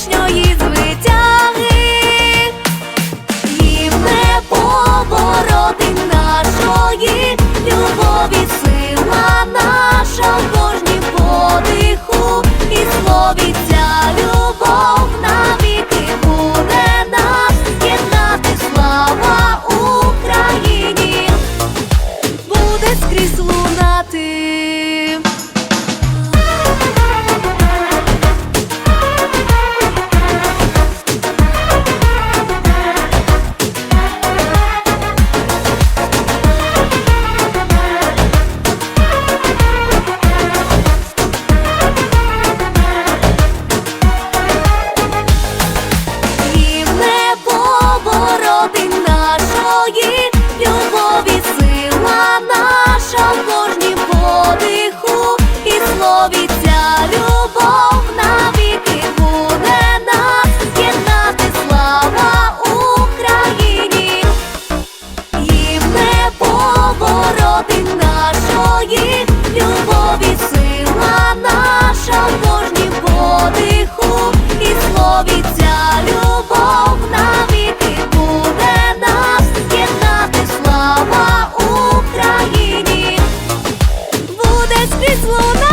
колишньої звитяги, і не побороти нашої любові, сила наша в кожнім подиху і слові. slow